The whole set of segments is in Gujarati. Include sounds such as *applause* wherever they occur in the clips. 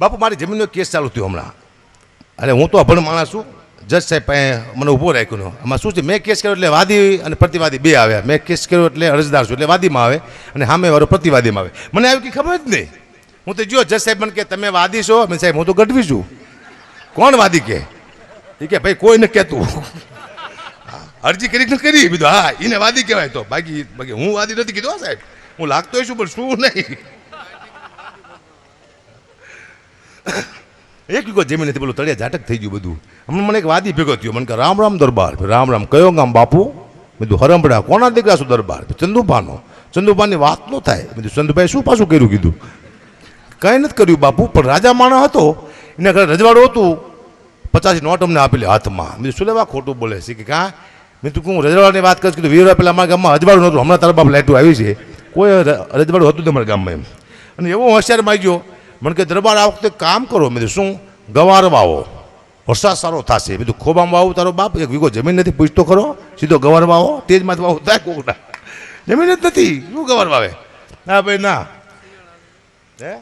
બાપુ, મારી જમીનનો કેસ ચાલુ થયો હમણાં. અને હું તો અભણ માણસ છું. જજ સાહેબ મને ઊભો રાખ્યો. આમાં શું છે? મેં કેસ કર્યો એટલે વાદી અને પ્રતિવાદી બે આવ્યા. મેં કેસ કર્યો એટલે અરજદાર છું, એટલે વાદીમાં આવે અને સામે વાળો પ્રતિવાદીમાં આવે. મને આવી કંઈ ખબર જ નહીં. હું તો જો જજ સાહેબ મને કે તમે વાદી છો? મેં સાહેબ, હું તો ગઢવી છું. કોણ વાદી કે એ કે ભાઈ કોઈને કહેતું અરજી કરી કરી? બીજું હા એને વાદી કહેવાય તો. બાકી બાકી હું વાદી નથી કીધું સાહેબ. હું લાગતો છું, પણ શું નહીં. *laughs* એક વીઘો જમીનેથી પેલું તળિયા ઝાટક થઈ ગયું બધું. હમણાં મને એક વાદી ભેગો થયો, મને કે, રામ રામ દરબાર. રામ રામ, કયો ગામ, બાપુ? મેં કીધું હરંભડા કોના દીકરા છું દરબાર? ચંદુભાનો. ચંદુભાની વાત ન થાય. મેં કીધું ચંદુભાઈ શું પાછું કર્યું કીધું? કંઈ નથી કર્યું બાપુ, પણ રાજા માણા હતો. એના ઘરે રજવાડું હતું. પચાસ નોટ અમને આપેલી હાથમાં. મેં શું લેવા ખોટું બોલે છે? કે કાં મેં તું હું રજવાડાની વાત કરીશ. કીધું, વીર પેલા અમારા ગામમાં અજવાડું નહોતું. હમણાં તારા બાપ લાઇટું આવી છે. કોઈ રજવાડું હતું તમારા ગામમાં એમ. અને એવો હોશિયાર માગ્યો. મને કે દરબાર, આ વખતે કામ કરો. મેં શું? ગવાર વાવો વરસાદ સારો થશે. બીજું ખોબામાં વાવું તારો બાપ એક વીઘો જમીન નથી પૂછતો ખરો. સીધો ગવાર વાવો તેજમાંથી વાવો. થાય કોકડા જમીન જ નથી. શું ગવાર વાવે ના ભાઈ, ના. હે?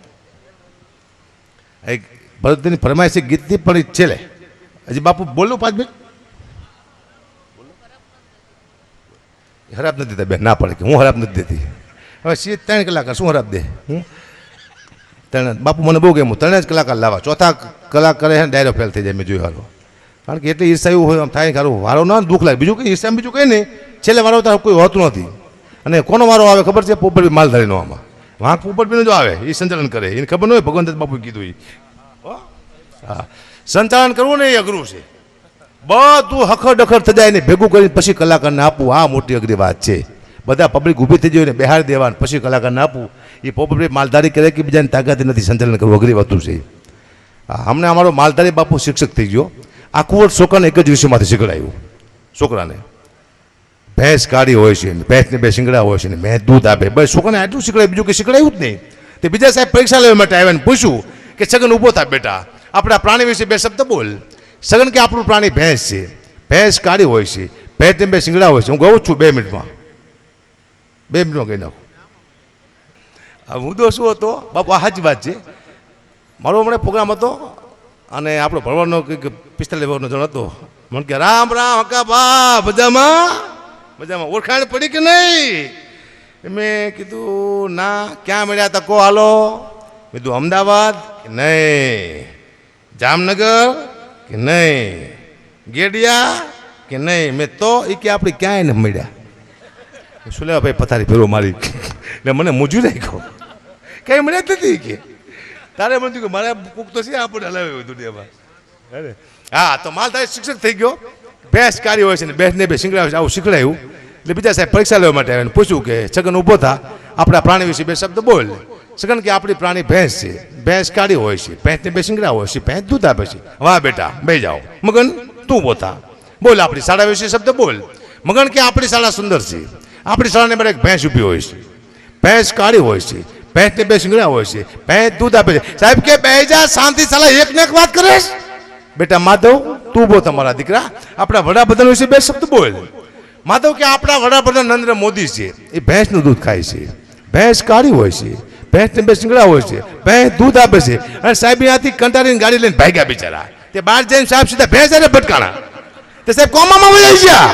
એક ભરતની ફરમાઈશી ગીતની પણ ઈ છે લે હજી બાપુ, બોલું પાંચ મિનિટ. હરાબ નથી દેતા બેન, ના પડે કે હું હરાબ નથી દેતી. હવે સી ત્રણ કલાક, શું હરાબ દે? હું ત્રણ બાપુ મને બહુ ગમ્યું. ત્રણ જ કલાકાર લાવવા ચોથા કલાક કરે છે ડાયરો ફેલ થઈ જાય મેં જોયું હારો કારણ કે એટલી ઈર્ષા એવું હોય, આમ થાય ખારું વારો ના દુઃખ લાગે. બીજું કંઈ ઈર્ષા, બીજું કંઈ નહીં. છેલ્લે વારો તો કોઈ હોતું નથી. અને કોનો વારો આવે ખબર છે? પોપટ માલધારીનો આમાં. વાંક પોપટ જો આવે. એ સંચાલન કરે. એને ખબર ન હોય ભગવંત બાપુ કીધું એ હા? સંચાલન કરવું ને એ અઘરું છે. બધું હખર ડખર થઈ જાય ને ભેગું કરીને પછી કલાકારને આપવું. આ મોટી અઘરી વાત છે. બધા પબ્લિક ઊભી થઈ જાય ને બહાર દેવા પછી કલાકારને આપવું. એ પબ્લિક માલધારી કરે કે બીજાની તાકાત નથી, સંચાલન કરવું, અઘરી વાતું છે હમણાં અમારો માલધારી બાપુ શિક્ષક થઈ ગયો. આખું છોકરાને એક જ વિષયમાંથી શીખડાયું. છોકરાને. ભેંસ કાઢી હોય છે, ભેંસને બે શિંગડા હોય છે, ને મેં દૂધ આપે. બસ છોકરાને આટલું શીખડાય, બીજું કંઈ શીખડાયું જ નહીં. તે બીજા સાહેબ પરીક્ષા લેવા માટે આવ્યા ને પૂછ્યું કે સગન ઊભો થા બેટા. આપણા પ્રાણી વિશે બે શબ્દ બોલ. સગન કે આપણું પ્રાણી ભેંસ છે. ભેંસ કાઢી હોય છે, ભેંસને બે શિંગડા હોય છે. હું ગઉં છું બે મિનિટમાં. બે મિનિટમાં કહી નાખું. આ મુદ્દો શું હતો? બાપુ, આ સાચી વાત છે. મારો હમણાં પ્રોગ્રામ હતો અને આપણો ભણવાનો કંઈક પિસ્તાલીસ વર્ષનો જણ હતો. મને કે, રામ રામ હકા બા મજામાં? મજામાં? ઓળખાણ પડી કે નહીં? મેં કીધું, ના, ક્યાં મળ્યા તકો કો હાલો? મેં કીધું, અમદાવાદ? કે, નહીં. જામનગર? કે, નહીં. ગેડિયા? કે, નહીં. મેં તો એ કે, આપણે ક્યાંય ન મળ્યા. શું લેવા ભાઈ પથારી ફેરવો મારી? એટલે મને મૂજું નાખ્યો કંઈ મને નથી કે. તારે મને કે મારે કૂક તો છે આપણે હલાવ્યું દુનિયામાં. અરે. હા, તો માલ તારે શિક્ષક થઈ ગયો. ભેંસ કાઢી હોય છે ને બેસને બે હોય છે, આવું શીખડાયું. એટલે બીજા સાહેબ પરીક્ષા લેવા માટે આવ્યા ને પૂછ્યું કે, છગન ઊભો થા. આપણા પ્રાણી વિશે બે શબ્દ બોલ. છગન કે, આપણી પ્રાણી ભેંસ છે. ભેંસ કાઢી હોય છે. ભેંસને બે શીંગડા હોય છે. ભેંસ દૂધ આપે છે. વાહ બેટા બે જાઓ. મગન, તું થા. બોલ આપણી શાળા વિશે શબ્દ બોલ. મગન કે, આપણી શાળા સુંદર છે. આપણી શાળાને મારે એક ભેંસ ઊભી હોય છે. ભેંસ કાળી હોય છે. ભેંસને બે શિંગડા હોય છે. ભેંસ દૂધ આપે છે. સાહેબ કે બે જા શાંતિ સાલા એક ને એક વાત કરે બેટા માધવ, તું બો તમારા દીકરા. આપણા વડાપ્રધાન વિશે બે શબ્દ બોલ. માધવ કે આપણા વડાપ્રધાન નરેન્દ્ર મોદી છે. એ ભેંસનું દૂધ ખાય છે. ભેંસ કાળી હોય છે. ભેંસને બે શિંગડા હોય છે. ભેંસ દૂધ આપે છે. અને સાહેબ ત્યાંથી કંટાળીને ગાડી લઈને ભાગ્યા બિચારા. તે બહાર જઈને સાહેબ સીધા ભેંસ અને ભટકાણા. તે સાહેબ કોમામાં વહી ગયા.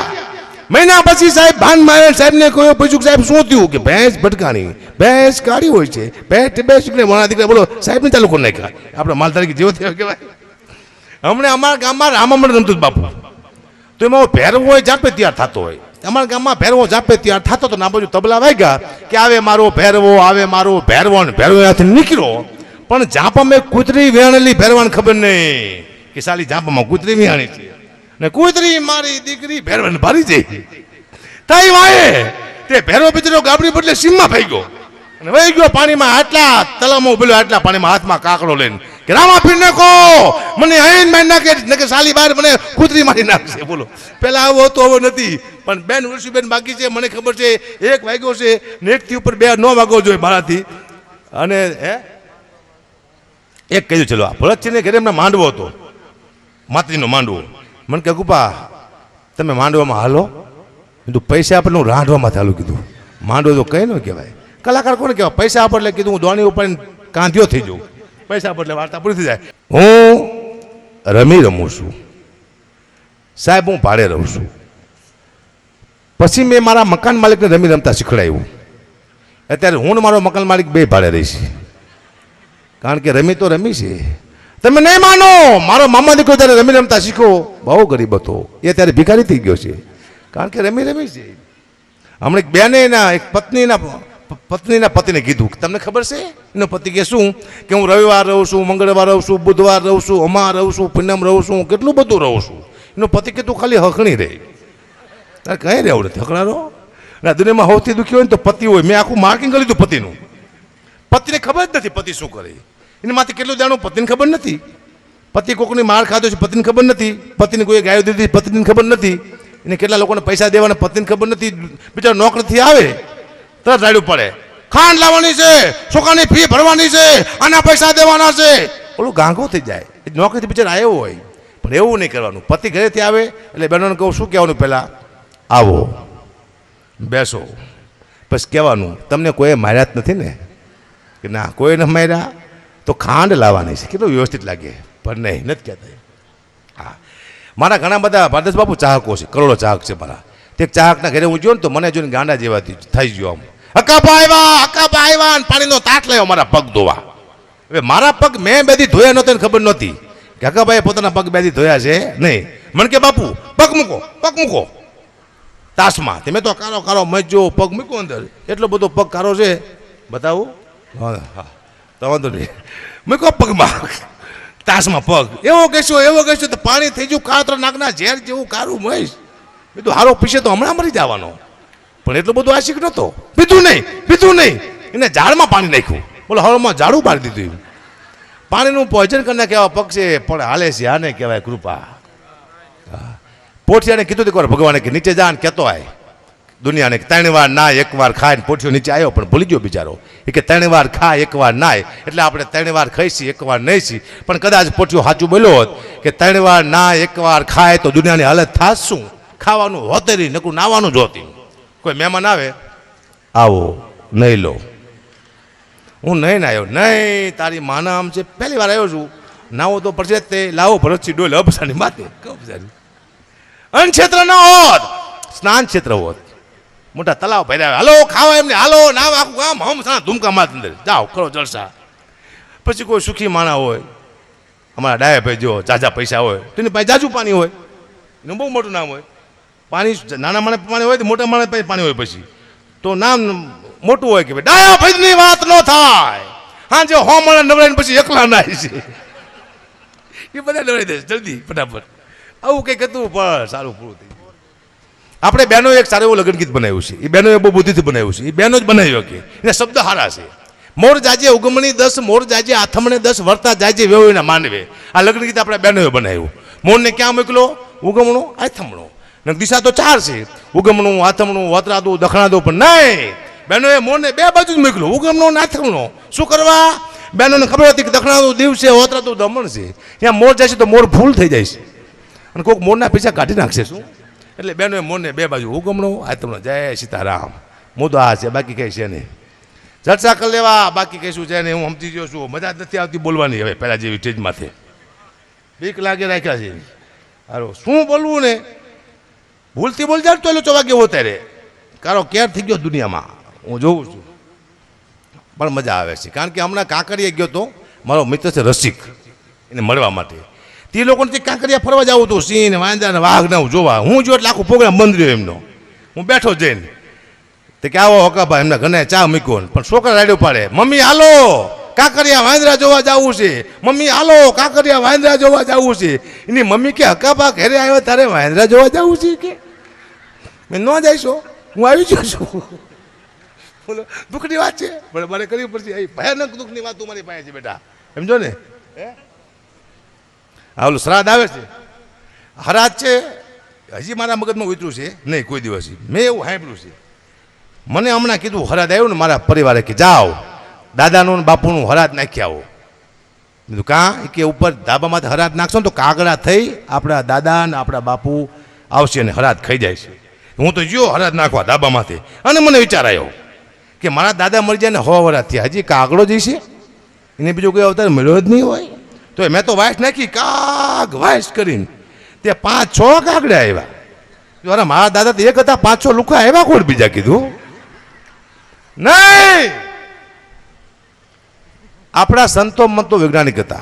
મહિના પછી સાહેબ ભાન મારે સાહેબને કહ્યું પૂછ્યું સાહેબ શું થયું? કે ભેંસ ભટકાણી. ભેંસ કાઢી હોય છે. ભેંસ શીખને મારા દીકરા. બોલો, સાહેબને ચાલુ કરી નાખ્યા. આપણે માલ તરીકે જેવો થયો કહેવાય. હમણાં અમારા ગામમાં રામામણ રમતું બાપુ. તો એમાં ભેરવો હોય જાપે તૈયાર થતો હોય. અમારા ગામમાં ભેરવો જાપે તૈયાર થતો તો ના બાજુ તબલા વાગ્યા કે આવે મારો ભેરવો, આવે મારો ભેરવો ભેરવો ત્યાંથી નીકળ્યો. પણ જાપામાં કૂતરી વેણેલી ભેરવાને ખબર નહીં કે સાલી જાપામાં કૂતરી વેણી છે. ને કૂતરી મારી દીકરી ભેરવન ભારી જઈ તાઈ વાયે તે ભેરો બિચારો ગાબડી બદલે સીમમાં ફઈ ગયો. અને વહી ગયો પાણીમાં આટલા તલામાં ઉભેલો, આટલા પાણીમાં હાથમાં કાકડો લઈને. કે રામા ફીર નાખો, મને હૈન મારી નાખે નકે સાલી બાર મને કૂતરી મારી નાખશે. બોલો, પેલા આવો હતો, આવો નથી. પણ બેન બેન બાકી છે, મને ખબર છે, એક વાગ્યો છે, નેટથી ઉપર બે, નો વાગવો જોઈએ મારાથી. અને હે, એક કહ્યું, ચલો આ ભરત છે ને ઘરે એમને માંડવો હતો. માતરીનો માંડવો. મને કે ગુપા, તમે માંડવામાં હાલો. કીધું, પૈસા આપણે હું રાંધવામાં ચાલુ કીધું. માંડવો તો કઈ ન કહેવાય. કલાકાર કોને કહેવાય? પૈસા આપો એટલે કીધું, હું દોણી ઉપર કાંધ્યો થઈ જાઉં. પૈસા એટલે વાર્તા પૂરી થઈ જાય. હું રમી રમું છું. સાહેબ, હું ભાડે રહું છું. પછી મેં મારા મકાન માલિકને રમી રમતા શીખડાયું. અત્યારે હું મારો મકાન માલિક બે ભાડે રહીશ કારણ કે રમી તો રમી છે. તમે નહીં માનો. મારો મામા દીકરો ત્યારે રમી રમતા શીખો. બહુ ગરીબ હતો. એ ત્યારે ભિખારી થઈ ગયો છે. કારણ કે રમી રમી છે. હમણાં એક બેને એના, એક પત્નીના પત્નીના પતિને કીધું. કે તમને ખબર છે? એનો પતિ કે શું? કે હું રવિવાર રહું છું, મંગળવાર રહું છું, બુધવાર રહું છું, અમાર રહું છું, પૂનમ રહું છું કેટલું બધું રહું છું. એનો પતિ કે તું ખાલી હકણી રહે. તારે કઈ રહેવું નથી. હકણારો દુનિયામાં સૌથી દુઃખી હોય ને તો પતિ હોય. મેં આખું માર્કિંગ કરી લીધું પતિનું. પતિને ખબર જ નથી પતિ શું કરે. એનામાંથી કેટલું જાણો પતિને ખબર નથી. પતિ કોકની માર ખાધો છે, પતિને ખબર નથી. પતિને કોઈ ગાયો દીધી પતિને ખબર નથી. એને કેટલા લોકોને પૈસા દેવાના, પતિને ખબર નથી. બિચારો નોકરીથી આવે, તરત રાડ્યું પડે. ખાંડ લાવવાની છે છોકરાની ફી ભરવાની છે, આના પૈસા દેવાના છે. ઓલું ગાંગો થઈ જાય. નોકરીથી બિચારો આવ્યો હોય, પણ એવું નહીં કરવાનું. પતિ ઘરેથી આવે, એટલે બહેનોને કહું, શું કહેવાનું પહેલાં? આવો. બેસો. પછી કહેવાનું. તમને કોઈએ માર્યા જ નથી ને? કે ના, કોઈને માર્યા? તો ખાંડ લાવવાની છે. કેટલું વ્યવસ્થિત લાગે? પણ નહીં, નથી કહેતા હા. મારા ઘણા બધા ભારદાસ બાપુ ચાહકો છે, કરોડો ચાહક છે મારા. તે ચાહકના ઘરે હું જોઉં ને તો મને જોઈને ગાંડા જેવા થઈ ગયો આમ. હકાપા આવ્યા હકાપા આવ્યા પાણીનો તાટ લાવ્યો મારા પગ ધોવા. હવે મારા પગ મેં બેથી ધોયા નહોતા ખબર નહોતી. કે હકાભાઈએ પોતાના પગ બેથી ધોયા છે? નહીં. મને કે, બાપુ, પગ મૂકો પગ મૂકો. તાસમાં. તમે તો કારો કારો મજો પગ મૂકો અંદર. એટલો બધો પગ કારો છે. બતાવું? હા હા. તો વાંધો નહીં. કહો પગમાં તાસમાં પગ. એવો કહેશો એવો કહેશો, તો પાણી થઈ ગયું, કાતરો નાકના ઝેર જેવું કારું મહીશ. તો હારો પીશે તો હમણાં મરી જવાનો. પણ એટલો બધો આશિક નહોતો. પીધું નહીં પીધું નહીં. એને ઝાડમાં પાણી નાખ્યું. બોલો હવામાં ઝાડું પાડી દીધું પાણીનું પોઈઝન કરીને કેવા પગ છે પણ હાલે છે, આને કહેવાય કૃપા. પોઠિયાને કીધું એકવાર ભગવાને કે નીચે જા ને કહેતો આય. દુનિયાને ત્રણ વાર ના એક વાર ખાય ને પોઠિયો નીચે આવ્યો પણ ભૂલી ગયો બિચારો. એ કે ત્રણ વાર ખાય, એક વાર નાય, એટલે આપણે ત્રણ વાર ખાઈશી, એક વાર નહીં છીએ પણ કદાચ પોઠિયો સાચું બોલ્યો હોત કે ત્રણ વાર ના એક વાર ખાય તો દુનિયાની હાલત થાશ શું ખાવાનું હોતેરી નકરું નાવાનું જ હોતી કોઈ મહેમાન આવે? આવો નહીં લો. હું નહીં ના આવ્યો નહીં તારી માના આમ છે. પહેલી વાર આવ્યો છું. નાવો તો પડશે તે. લાવો ભરતથી ડોલ અબસાની માથે. કબસાની અન્ન ક્ષેત્ર ન હોત. સ્નાન ક્ષેત્ર હોત. મોટા તલાવ ભર્યા હાલો, ખાવા એમને. હાલો નામ આખું ગામ હમ સા ધૂમકા માત અંદર જાઓ, કરો જલસા. પછી કોઈ સુખી માણા હોય, અમારા ડાયા ભાઈ જો જાજા પૈસા હોય, તેની પાસે જાજુ પાણી હોય. એનું બહુ મોટું નામ હોય. પાણી નાના માણસ પાણી હોય તો મોટા માણસ પાસે પાણી હોય પછી. તો નામ મોટું હોય કે ભાઈ, ડાયા ભાઈની વાત ન થાય. હા, જે હો માણસ નવરાઈને પછી એકલા નાય છે એ બધા નવરાઈ દે જલ્દી, ફટાફટ. આવું કંઈક હતું, પણ સારું પૂરું થઈ. આપણે બેનો એક સારું એવું લગ્ન ગીત બનાવ્યું છે. એ બેનોએ બહુ બુદ્ધિથી બનાવ્યું છે. એ બેનો જ બનાવ્યો કે. એને શબ્દ હારા છે. મોર જાજે ઉગમણી દસ, મોર જાજે આથમણે દસ, વર્તા જાજે વેવના માનવે. આ લગ્ન ગીત આપણે બેનોએ બનાવ્યું. મોરને ક્યાં મોકલો? ઉગમણો, આથમણો. ને દિશા તો ચાર છે. ઉગમણું, આથમણું, વતરાદું, દખણાદું, પણ નહીં. બેનોએ મોરને બે બાજુ જ મોકલું. ઉગમણો ને આથમણો. શું કરવા? બહેનોને ખબર હતી કે દખણાદું છે, વતરાદું દમણ છે. ત્યાં મોર જાય છે તો મોર ફૂલ થઈ જાય છે. અને કોઈક મોરના પૈસા કાઢી નાખશે, શું? એટલે બેનો મોને બે બાજુ હુકમણો આ તમને જય સીતારામ. મુદ્દો આ છે, બાકી કંઈ છે નહીં. જલસા કરી લેવા, બાકી કહીશું છે ને હું સમજી ગયો છું. મજા જ નથી આવતી બોલવાની હવે પહેલાં જેવી સ્ટેજમાંથી બીક લાગે રાખ્યા છે. હારો શું બોલવું ને? ભૂલથી બોલ જાય તો એટલે ચોવા કેવો ત્યારે કારો કેર થઈ ગયો દુનિયામાં. હું જોઉં છું. પણ મજા આવે છે. કારણ કે હમણાં કાંકરીએ ગયો તો મારો મિત્ર છે રસિક. એને મળવા માટે. તે લોકોને તે કાંકરિયા ફરવા જવું હતું સિંહ વાંદા ને વાઘ ને જોવા. હું જો એટલે આખો પ્રોગ્રામ બંધ રહ્યો એમનો. હું બેઠો જઈને. તે કે આવો હકાભાઈ એમના ઘરે ચા મૂક્યો પણ છોકરા રાડ્યો પાડે. મમ્મી, હાલો! કાંકરિયા વાંદરા જોવા જવું છે. મમ્મી, હાલો! કાંકરિયા વાંદરા જોવા જવું છે. એની મમ્મી કે, હકાભા, ઘરે આવ્યો તારે વાંદરા જોવા જવું છે કે? મેં ન જઈશો હું આવી જાઉં છું. બોલો, દુઃખની વાત છે. પણ મારે કરવી પડશે. ભયાનક દુઃખની વાત તું મારી પાસે છે બેટા. સમજો ને? હે? આ ઓલું શ્રાદ્ધ આવે છે. હરાજ છે, હજી મારા મગજમાં ઉતર્યું છે. નહીં, કોઈ દિવસ મેં એવું સાંભળ્યું છે. મને હમણાં કીધું, હરાજ આવ્યું ને મારા પરિવારે કે જાઓ, દાદાનું ને બાપુનું હરાજ નાખી આવો. કીધું, કાં? કે ઉપર ધાબામાંથી હરાજ નાખશો ને તો કાગડા થઈ આપણા દાદા ને આપણા બાપુ આવશે અને હરાજ ખાઈ જાય છે. હું તો જો હરાજ નાખવા ધાબામાંથી. અને મને વિચાર આવ્યો કે મારા દાદા મરી જાય ને હવા વરા થયા. હજી કાગડો જઈશે એને બીજો કોઈ અવતાર મળ્યો જ નહીં હોય. તો મેં તો વાસ નાખી, કાગ વાસ કરીને તે પાંચ, છ કાગડા આવ્યા અરે મારા દાદા તો એક હતા, પાંચ, છ લુકા આવ્યા કોણ બીજા કીધું? નહીં! આપણા સંતો મંતો વૈજ્ઞાનિક હતા.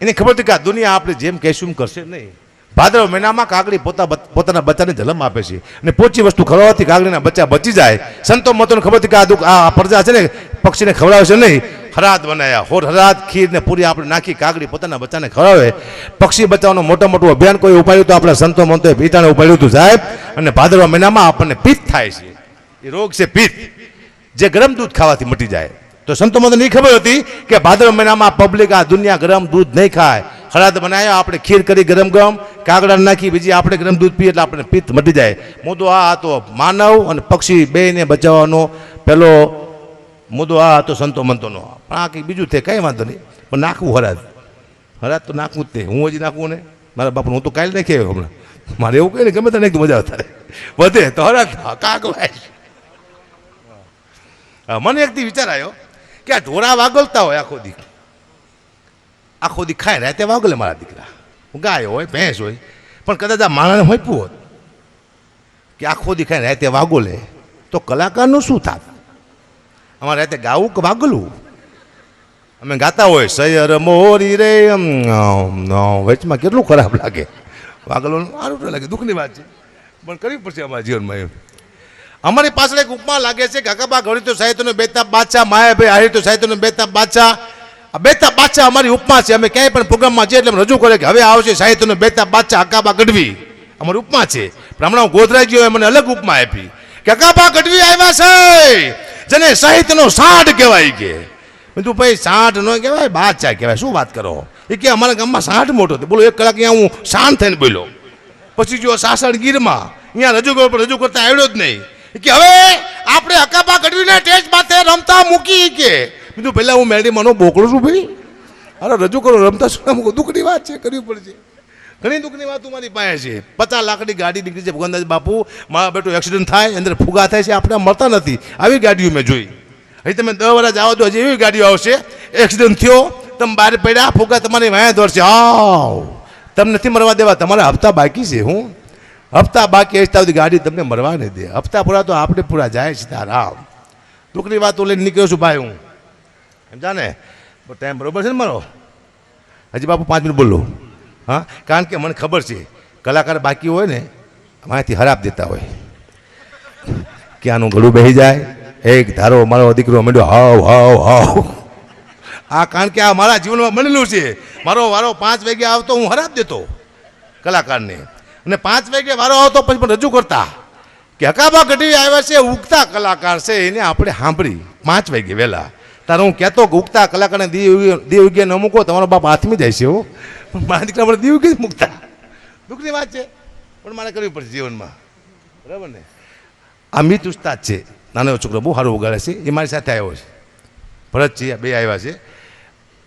એને ખબર હતી કે આ દુનિયા આપણે જેમ કહેશું કરશે નહીં. ભાદરવ મહિનામાં કાગડી પોતા પોતાના બચ્ચાને જન્મ આપે છે. અને પોચી વસ્તુ ખવડાવવાથી કાગડીના બચ્ચા બચી જાય. સંતો મતોને ખબર હતી કે આ દુઃખ, આ પ્રજા છે ને, પક્ષીને ખવડાવશે નહીં. હરાદ બનાવ્યા હોર હરાદ ખીર ને પૂરી આપણે નાખી કાગડી પોતાના બચ્ચાને ખવડાવે. પક્ષી બચાવવાનું મોટા મોટું અભિયાન કોઈ ઉપાડ્યું તો આપણે સંતો મંતોએ પિતાને ઉપાડ્યું હતું સાહેબ. અને ભાદરવા મહિનામાં આપણને પિત્ત થાય છે. એ રોગ છે પિત્ત જે ગરમ દૂધ ખાવાથી મટી જાય. તો સંતો મંતો નહીં ખબર હતી કે ભાદરવા મહિનામાં પબ્લિક આ દુનિયા ગરમ દૂધ નહીં ખાય. હળદ બનાવ્યા આપણે ખીર કરી ગરમ ગરમ કાગડા નાખી, બીજી આપણે ગરમ દૂધ પીએ એટલે આપણે પિત્ત મટી જાય. મુદ્દો આ હતો માનવ અને પક્ષી બેને બચાવવાનો પેલો મુદ્દો આ હતો, સંતો મંતોનો પણ આ કંઈક બીજું થાય કંઈ વાંધો નહીં. પણ નાખવું હરાદ હરાદ તો નાખવું જ તે હું હજી નાખવું ને? મારા બાપુ હું તો કાલે નાખી આવ્યો હમણાં. મારે એવું કહીને ગમે તો નાખી મજા આવતા વધે તો હરાજ. કાક મને એકથી વિચાર આવ્યો કે આ ઢોરા વાગલતા હોય આખો દી. આખો દી ખાય રાતે વાગલે મારા દીકરા. ગાય હોય, ભેંસ હોય. પણ કદાચ આ માણસને હોઈપું હોત કે આખો દી ખાય રાતે વાગોલે, તો કલાકારનું શું થાત? અમારે રાતે ગાવું કે વાગલું અમે ગાતા હોય સૈયર મોરી રે અમ, વચમાં કેટલું ખરાબ લાગે. વાગલું સારું લાગે દુઃખની વાત છે. પણ કરવી પડશે અમારા જીવનમાં એમ. અમારી પાછળ એક ઉપમા લાગે છે કે અકાબા ઘડી તો સાહિત્યનો બેતા બાદશાહ માયાભાઈ હારી તો સાહિત્યનો બેતા બાદશાહ. આ બેતા બાદશાહ અમારી ઉપમા છે અમે ક્યાંય પણ પ્રોગ્રામમાં જઈએ એટલે રજૂ કરે કે હવે આવશે સાહિત્યનો બેતા બાદશાહ અકાબા ગઢવી. અમારી ઉપમા છે. પણ હમણાં ગોધરાઈ મને અલગ ઉપમા આપી. કે અકાબા ગઢવી આવ્યા છે. જેને સાહિત્યનો સાઠ કહેવાય કે. મેં તું ભાઈ સાઠ ન કહેવાય બાદશાહ કહેવાય. શું વાત કરો? એ કે, અમારા ગામમાં સાઠ મોટો હતો. બોલો, એક કલાક અહીંયા હું શાંત થઈને બોલ્યો. પછી જો સાસણ ગીરમાં, અહીંયા રજૂ કરો રજૂ કરતા આવ્યો જ નહીં. કે, હવે આપણે અકાબા ગઢવીને ટેજ માથે રમતા મૂકી કે. બીજું પહેલાં હું મેડીમાંનો બોકડું છું ભાઈ. અરે, રજૂ કરો, રમતા શું? દુઃખની વાત છે કરવી પડશે. ઘણી દુઃખની વાત મારી પાસે છે. પચાસ લાખની ગાડી નીકળી છે. ભગવાનદાસ બાપુ, મારા બેટો એક્સિડન્ટ થાય અંદર ફુગા થાય છે. આપણે મળતા નથી. આવી ગાડીઓ મેં જોઈ. હજી તમે દસ વર્ષ આવો તો હજી એવી ગાડીઓ આવશે. એક્સિડન્ટ થયો, તમે બહાર પડ્યા, ફુગા તમારી વાયા દોરશે આવ તમને નથી મરવા દેવા. તમારા હપ્તા બાકી છે હું. હપ્તા બાકી હશે સુધી ગાડી તમને મરવા નહીં દે. હપ્તા પૂરા તો આપણે પૂરા જાય છે તારા. દુઃખની વાતો લઈને નીકળ્યો છું ભાઈ હું. સમજા ને ટાઈમ બરોબર છે ને મારો? હજી બાપુ પાંચ મિનિટ બોલો. હા? કારણ કે મને ખબર છે, કલાકાર બાકી હોય ને માહિતી હરાપ દેતા હોય. કે આનું ગળું બેસી જાય? એક ધારો મારો દીકરો મંડ્યો હાવ હાવ હાવ. આ કારણ કે આ મારા જીવનમાં બનેલું છે. મારો વારો પાંચ વાગે આવતો, હું હરાપ દેતો કલાકારને. અને પાંચ વાગે વારો આવતો, પછી પણ રજૂ કરતા કે હકાબા ઘટી આવ્યા છે, ઉગતા કલાકાર છે, એને આપણે સાંભળી પાંચ વાગે વહેલા. તારે હું કહેતો કે ઉગતા કલાકારને દેવ દેવ ન મૂકો, તમારો બાપ હાથમાં જાય છે હો. મારા દીકરા મને દીવ જ મૂકતા? દુઃખની વાત છે. પણ મારે કરવી પડશે જીવનમાં. બરાબર ને? આ મિત ઉસ્તાદ છે. નાનો છોકરો બહુ સારું ઉગાડે છે. એ મારી સાથે આવ્યો છે. ભરતજી બે આવ્યા છે.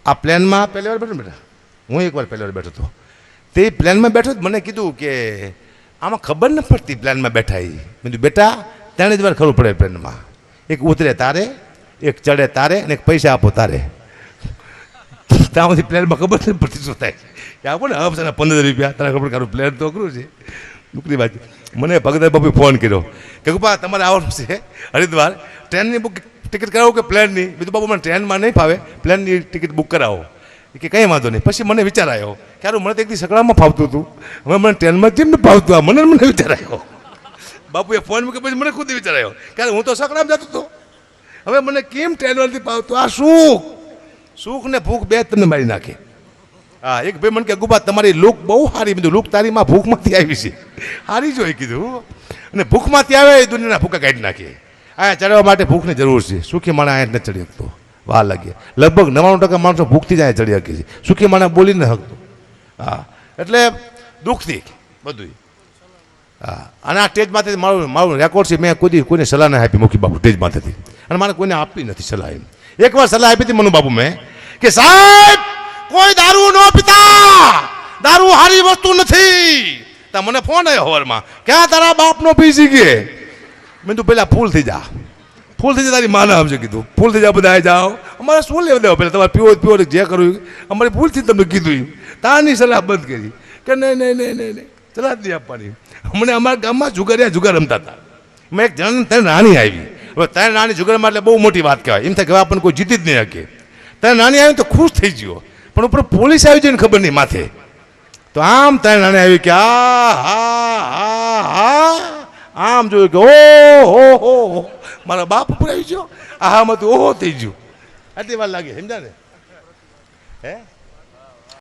આ પ્લેનમાં પહેલી વાર બેઠો બેટા? હું એકવાર પહેલી વાર બેઠો હતો. તે પ્લેનમાં બેઠો જ મને કીધું કે આમાં ખબર ન પડતી પ્લેનમાં બેઠા એ કીધું, બેટા, ત્રણ જ વાર ખબર પડે પ્લેનમાં. એક ઉતરે તારે, એક ચડે તારે અને એક પૈસા આપો તારે. ત્યાં સુધી પ્લેનમાં ખબર નથી પડતી શું થાય કે આપો ને હપ્તાના પંદર રૂપિયા તારે ખબર કારું પ્લેન તો અઘરું છે. દુઃખની વાત મને ભગત બાપુએ ફોન કર્યો. કે ગુપા તમારે આવવાનું છે હરિદ્વાર. ટ્રેનની બુક ટિકિટ કરાવો કે પ્લેનની બીજું બાપુ, મને ટ્રેનમાં નહીં ફાવે. પ્લેનની ટિકિટ બુક કરાવો. કે, કંઈ વાંધો નહીં. પછી મને વિચાર આવ્યો ક્યારે મને તો એકથી સકડામાં ફાવતું હતું. હવે મને ટ્રેનમાં કેમ ને ફાવતું? આ મને મને વિચાર આવ્યો. બાપુએ ફોન મૂક્યો, પછી મને ખુદ વિચાર આવ્યો ક્યારે હું તો સકડામાં જતો હતો. હવે મને કેમ ટ્રેનમાંથી ફાવતું? આ સુખ સુખ ને ભૂખ બે તમને મારી નાખે. હા, એક ભાઈ મને કે ગુબા, તમારી લુક બહુ સારી. બધું લુક તારીમાં ભૂખમાંથી આવી છે. સારી જોઈ કીધું. અને ભૂખમાંથી આવે એ દુનિયાના ભૂખા કાઢી નાખીએ આ ચડવા માટે ભૂખની જરૂર છે. સુખી માણસ અહીંયા નથી ચડી શકતો. વાહ લાગે. લગભગ નવ્વાણું ટકા માણસો ભૂખથી જ અહીંયા ચડી શકે છે. સુખી માણસ બોલી ન શકતો. હા, એટલે દુઃખથી બધું હા, અને આ સ્ટેજમાંથી માથે મારું મારું રેકોર્ડ છે. મેં કોઈ કોઈને સલાહ ના આપી. મૂકી બાપુ સ્ટેજ માથેથી અને મારે કોઈને આપી નથી સલાહ એમ. એકવાર સલાહ આપી હતી મનુ બાપુ મેં કે સાહેબ, કોઈ દારૂ ન પીતા. દારૂ સારી વસ્તુ નથી. મને ફોન આવ્યો હવારમાં. ક્યાં તારા બાપનો પીસી ગયે. મેં તું પેલા ફૂલ થઈ જા. ફૂલ થઈ જાય તારી માને સમજે કીધું. ફૂલ થઈ જાય બધા જાઓ. અમારે શું લેવા દેવા પેલા? તમારે પીવો પીવો જે કર્યું અમારે ભૂલથી તમને કીધું તારની સલાહ બંધ કરી. કે નહીં નહીં નહીં નહીં નહીં. સલાહ જ નહીં આપવાની. અમને અમારા ગામમાં જુગારિયા, જુગાર રમતા હતા. મેં એક જણ ત્યારે નાની આવી. હવે ત્રણ નાની જુગારમાં એટલે બહુ મોટી વાત કહેવાય. એમ થાય કે આપણને કોઈ જીતી જ નહીં શકે. ત્રણ નાની આવી તો ખુશ થઈ ગયો. પણ ઉપર પોલીસ આવી જઈને ખબર નહીં માથે. તો આમ ત્યાં નાની આવી કે આ હા હા હા આમ જોયું કે ઓ, હો હો મારા બાપ ઉપર આવી ગયો. આહામાં તો ઓહો, થઈ ગયું. આટલી વાર લાગે સમજા ને હે?